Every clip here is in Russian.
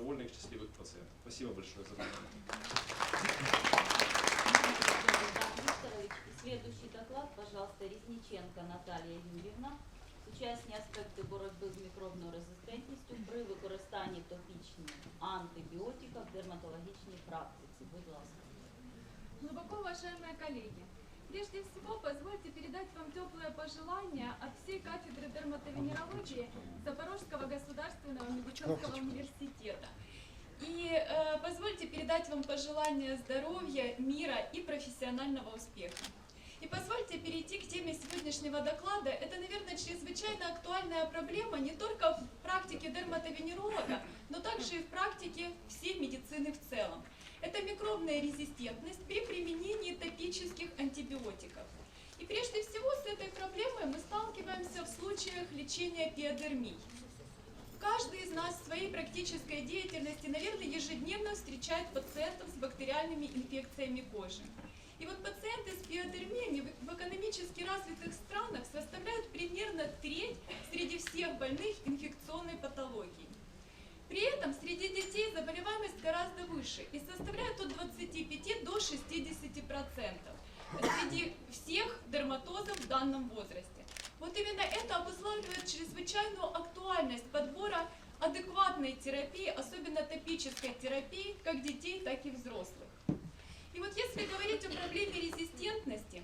довольных, счастливых пациентов. Спасибо большое за внимание. Викторович. И следующий доклад, пожалуйста, Резниченко Наталія Юрівна. Сучасні аспекти боротьби з мікробною резистентністю при використанні топічних антибіотиків в дерматологічній практиці. Будь ласка. Глубоко уважаемые коллеги, прежде всего позвольте передать вам теплые пожелания от всей кафедры дерматовенерологии Запорожского государственного медицинского университета. И э, позвольте передать вам пожелания здоровья, мира и профессионального успеха. И позвольте перейти к теме сегодняшнего доклада. Это, наверное, чрезвычайно актуальная проблема не только в практике дерматовенеролога, но также и в практике всей медицины в целом. Это микробная резистентность при применении топических антибиотиков. И прежде всего с этой проблемой мы сталкиваемся в случаях лечения пиодермий. Каждый из нас в своей практической деятельности, наверное, ежедневно встречает пациентов с бактериальными инфекциями кожи. И вот пациенты с пиодермиями в экономически развитых странах составляют примерно треть среди всех больных инфекционной патологией. При этом среди детей заболеваемость гораздо выше и составляет от 25 до 60 процентов среди всех дерматозов в данном возрасте. Вот именно это обуславливает чрезвычайную актуальность подбора адекватной терапии, особенно топической терапии, как детей, так и взрослых. И вот если говорить о проблеме резистентности,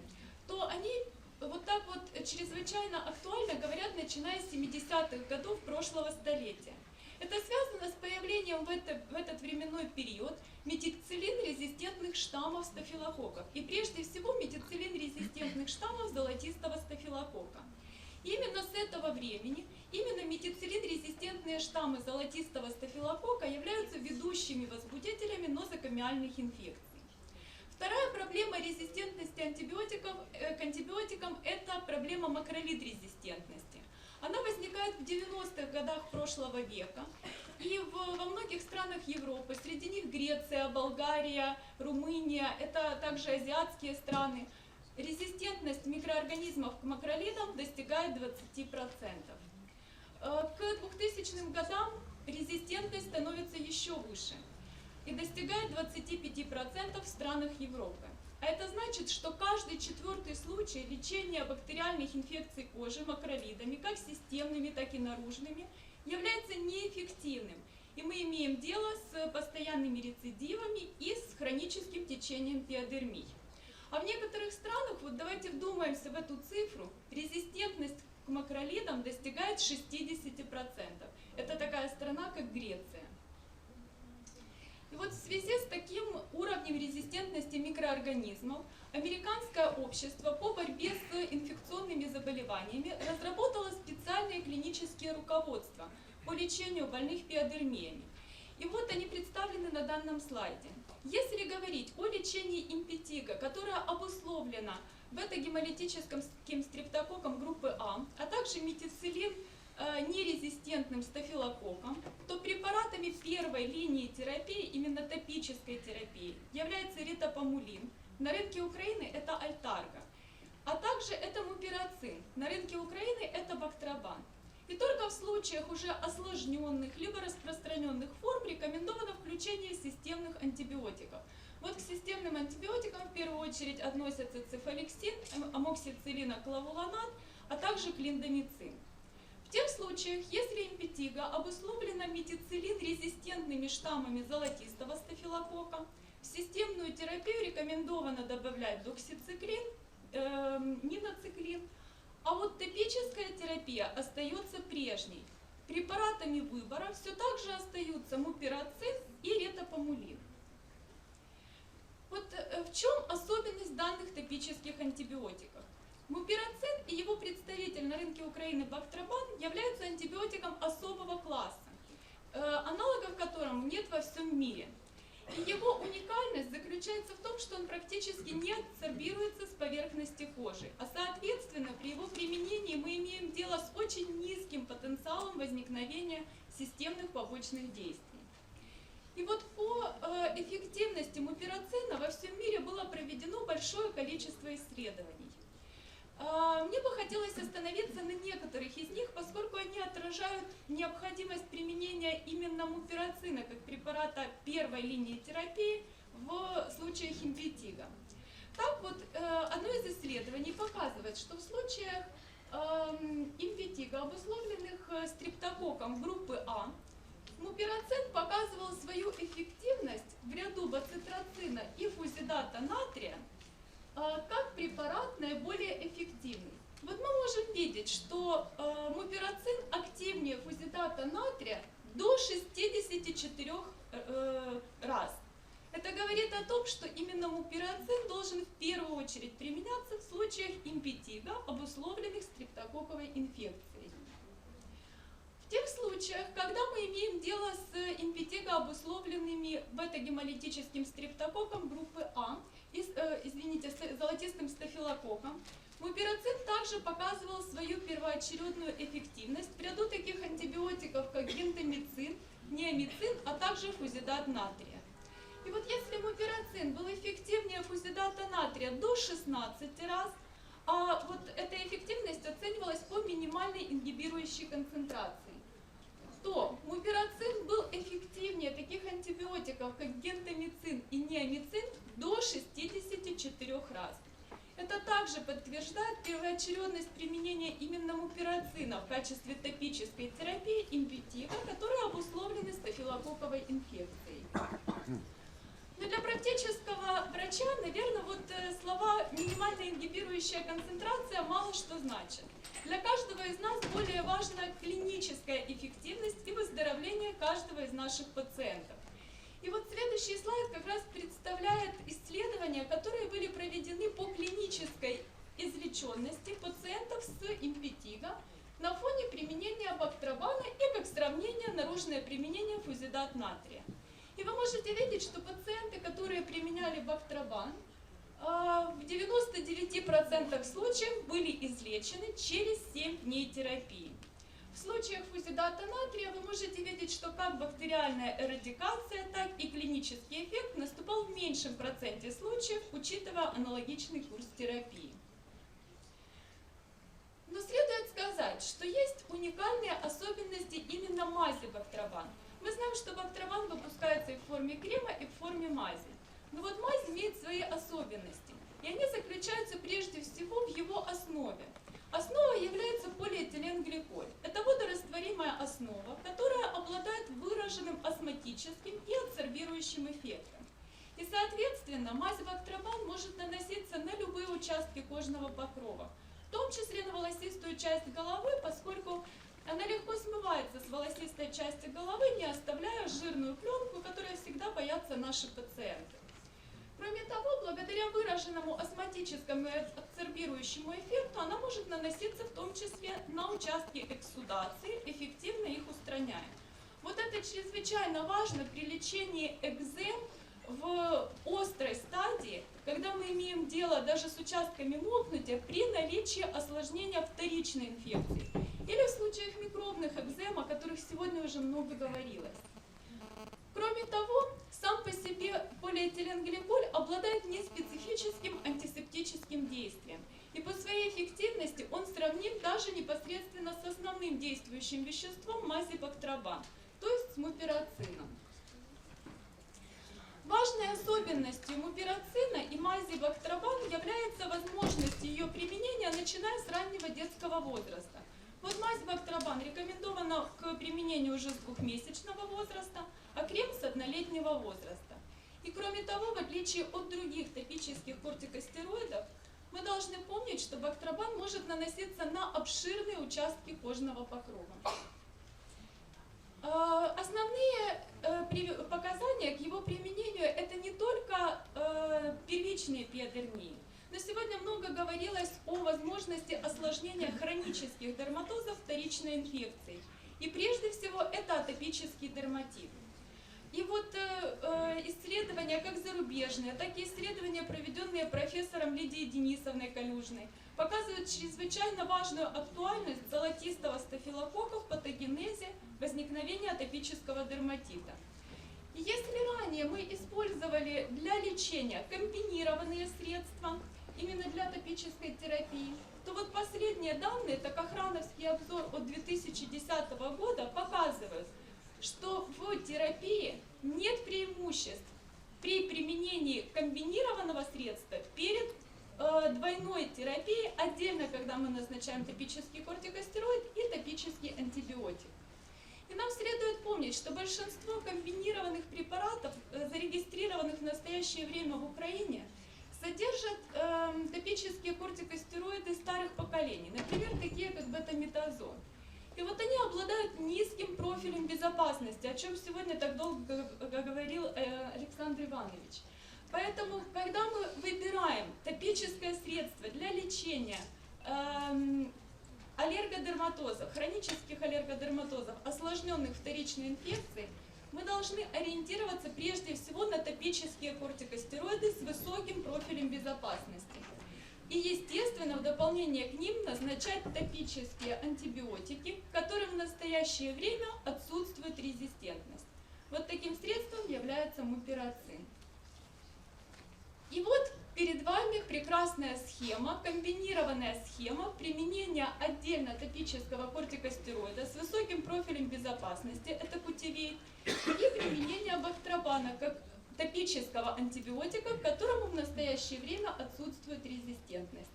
то они вот так вот чрезвычайно актуально говорят, начиная с 70-х годов прошлого столетия. Это связано с появлением в, это- в этот временной период метицилин-резистентных штаммов стафилококков. И прежде всего метицилин-резистентных штаммов золотистого стафилококка. Именно с этого времени именно метицилин-резистентные штаммы золотистого стафилококка являются ведущими возбудителями нозокомиальных инфекций. Вторая проблема резистентности антибиотиков, э, к антибиотикам – это проблема макролид-резистентности. Она возникает в 90-х годах прошлого века. И в- во многих странах Европы, среди них Греция, Болгария, Румыния, это также азиатские страны, резистентность микроорганизмов к макролидам достигает 20%. Э, К 2000 годам резистентность становится еще выше и достигает 25% в странах Европы. А это значит, что каждый четвертый случай лечения бактериальных инфекций кожи макролидами, как системными, так и наружными, является неэффективным. И мы имеем дело с постоянными рецидивами и с хроническим течением пиодермий. А в некоторых странах, вот давайте вдумаемся в эту цифру, резистентность к макролидам достигает 60%. Это такая страна, как Греция. И вот в связи с таким уровнем резистентности микроорганизмов Американское общество по борьбе с инфекционными заболеваниями разработало специальные клинические руководства по лечению больных пиодермиями. И вот они представлены на данном слайде. Если говорить о лечении импетига, которое обусловлено бета-гемолитическим стрептококком группы А, а также метицилин нерезистентным стафилококком, то препаратами первой линии терапии, именно топической терапии, является ритопамулин. На рынке Украины это альтарга. А также это мупирацин. На рынке Украины это бактрабан. И только в случаях уже осложненных либо распространенных форм рекомендовано включение системных антибиотиков. Вот к системным антибиотикам в первую очередь относятся цефалексин, эм, амоксициллин, клавуланат, а также клиндамицин. В тех случаях, если импетига обусловлена метицилин-резистентными штаммами золотистого стафилококка, в системную терапию рекомендовано добавлять доксициклин, эм, ниноциклин, а вот топическая терапия остается прежней. Препаратами выбора все так же остаются мупирацин и ретопамулин. Вот э, в чем особенность данных топических антибиотиков? Мупирацин и его представитель на рынке Украины Бактрабан являются антибиотиком особого класса, э, аналогов которому нет во всем мире. И его уникальность заключается в том, что он практически не адсорбируется с поверхности кожи, а соответственно при его применении мы имеем дело с очень низким потенциалом возникновения системных побочных действий. И вот по э, эффективности мупирацина во всем мире было проведено большое количество исследований. А, Мне бы хотелось остановиться на некоторых из них, поскольку они отражают необходимость применения именно муперацина как препарата первой линии терапии в случаях импетига. Так вот, э, одно из исследований показывает, что в случаях эм, импетига, обусловленных э, стрептококком группы А, муперацин показывал свою эффективность в ряду бацитроцина и фузидата натрия как препарат наиболее эффективный. Вот мы можем видеть, что э, муперацин активнее фузидата натрия до 64 э, раз. Это говорит о том, что именно муперацин должен в первую очередь применяться в случаях импетига, обусловленных стрептококковой инфекцией. В тех случаях, когда мы имеем дело с импетиго обусловленными бета-гемолитическим стрептококком группы А, и, с, э, извините, с золотистым стафилококком, муперацин также показывал свою первоочередную эффективность в ряду таких антибиотиков, как гентамицин, неомицин, а также фузидат натрия. И вот если муперацин был эффективнее фузидата натрия до 16 раз, а вот эта эффективность оценивалась по минимальной ингибирующей концентрации, то муперацин был эффективнее таких антибиотиков, как гентамицин и неомицин до 64 раз. Подтверждает первоочередность применения именно муперацина в качестве топической терапии импетига, которые обусловлены стафилококковой инфекцией. Но для практического врача, наверное, вот э, слова минимальная ингибирующая концентрация мало что значат. Для каждого из нас более важна клиническая эффективность и выздоровление каждого из наших пациентов. И вот следующий слайд как раз представляет исследования, которые были проведены по клинической излеченности пациентов с импетиго на фоне применения бактрабана и как сравнение наружное применение фузидат натрия. И вы можете видеть, что пациенты, которые применяли бактрабан, а, в 99% случаев были излечены через 7 дней терапии. В случаях фузидата натрия вы можете видеть, что как бактериальная эрадикация, так и клинический эффект наступал в меньшем проценте случаев, учитывая аналогичный курс терапии. Но следует сказать, что есть уникальные особенности именно мази бактрабан. Мы знаем, что бактрабан выпускается и в форме крема, и в форме мази. Но вот мазь имеет свои особенности, и они заключаются прежде всего в его основе. Основа является полиэтиленгликоль. Это водорастворимая основа, которая обладает выраженным астматическим и адсорбирующим эффектом. И, соответственно, мазь бактрабан может наноситься на любые участки кожного покрова, в том числе на волосистую часть головы, поскольку она легко смывается с волосистой части головы, не оставляя жирную пленку, которой всегда боятся наши пациенты. Кроме того, благодаря выраженному астматическому и абсорбирующему эффекту, она может наноситься в том числе на участки эксудации, эффективно их устраняя. Вот это чрезвычайно важно при лечении экзем в острой стадии, когда мы имеем дело даже с участками мокнутия при наличии осложнения вторичной инфекции или в случаях микробных экзем, о которых сегодня уже много говорилось. Кроме того, сам по себе полиэтиленгликоль обладает неспецифическим антисептическим действием. И по своей эффективности он сравним даже непосредственно с основным действующим веществом мази бактрабан, то есть с муперацином. Важной особенностью муперацина и мази бактрабан является возможность ее применения, начиная с раннего детского возраста. Вот мазь бактрабан рекомендована к применению уже с двухмесячного возраста, а крем с однолетнего возраста. И кроме того, в отличие от других топических кортикостероидов, мы должны помнить, что бактрабан может наноситься на обширные участки кожного покрова. Э, Основные э, показания к его применению это не только э, первичные пиодермии, но сегодня много говорилось о возможности осложнения хронических дерматозов вторичной инфекцией. И прежде всего это атопический дерматит. И вот э, э, исследования как зарубежные, так и исследования, проведенные профессором Лидией Денисовной Калюжной, показывают чрезвычайно важную актуальность золотистого стафилококка в патогенезе возникновения атопического дерматита. Если ранее мы использовали для лечения комбинированные средства, именно для топической терапии, то вот последние данные, это Кохрановский обзор от 2010 года, показывают, что в терапии нет преимуществ при применении комбинированного средства перед э, двойной терапией, отдельно, когда мы назначаем топический кортикостероид и топический антибиотик. И нам следует помнить, что большинство комбинированных препаратов, э, зарегистрированных в настоящее время в Украине, содержат эм, топические кортикостероиды старых поколений, например, такие как бетамитазон. И вот они обладают низким профилем безопасности, о чем сегодня так долго говорил э, Александр Иванович. Поэтому, когда мы выбираем топическое средство для лечения эм, аллергодерматозов, хронических аллергодерматозов, осложненных вторичной инфекцией, мы должны ориентироваться прежде всего на топические кортикостероиды с высоким профилем безопасности. И, естественно, в дополнение к ним назначать топические антибиотики, которым в настоящее время отсутствует резистентность. Вот таким средством является мупирацин. И вот перед вами прекрасная схема, комбинированная схема применения отдельно топического кортикостероида с высоким профилем безопасности, это кутивей, и применение бактрабана как топического антибиотика, к которому в настоящее время отсутствует резистентность.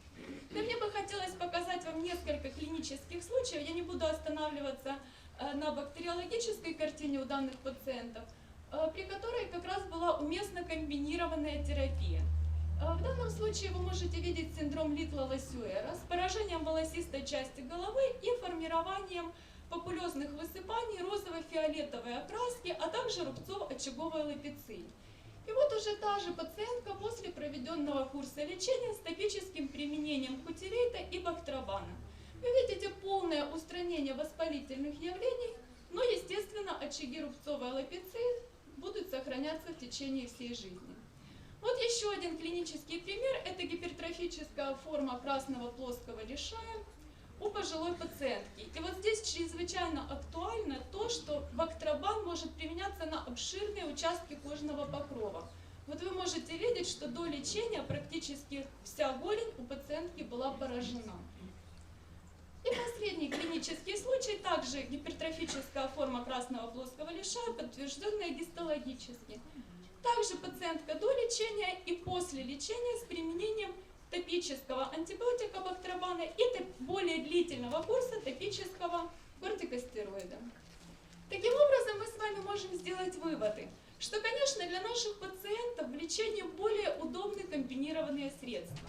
Но мне бы хотелось показать вам несколько клинических случаев, я не буду останавливаться э, на бактериологической картине у данных пациентов, э, при которой как раз была уместна комбинированная терапия. Э, В данном случае вы можете видеть синдром Литла Лассюэра с поражением волосистой части головы и формированием популезных высыпаний розово-фиолетовой окраски, а также рубцов очаговой лапици. И вот уже та же пациентка после проведенного курса лечения с топическим применением кутилейта и бактрабана. Вы видите полное устранение воспалительных явлений, но, естественно, очаги рубцовой лапицы будут сохраняться в течение всей жизни. Вот еще один клинический пример – это гипертрофическая форма красного плоского лишая у пожилой пациентки. И вот здесь чрезвычайно актуально то, что бактрабан может применяться на обширные участки кожного покрова. Вот вы можете видеть, что до лечения практически вся голень у пациентки была поражена. И последний клинический случай, также гипертрофическая форма красного плоского лишая, подтвержденная гистологически. Также пациентка до лечения и после лечения с применением топического антибиотика бактрабана и более длительного курса топического кортикостероида. Таким образом, мы с вами можем сделать выводы, что, конечно, для наших пациентов в лечении более удобны комбинированные средства.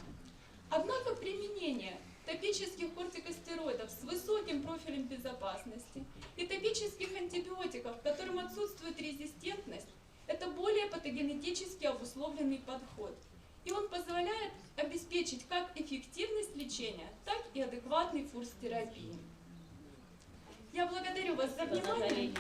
Однако применение топических кортикостероидов с высоким профилем безопасности и топических антибиотиков, в котором отсутствует резистентность, это более патогенетически обусловленный подход. И он позволяет обеспечить как эффективность лечения, так и адекватный курс терапии. Я благодарю вас за внимание.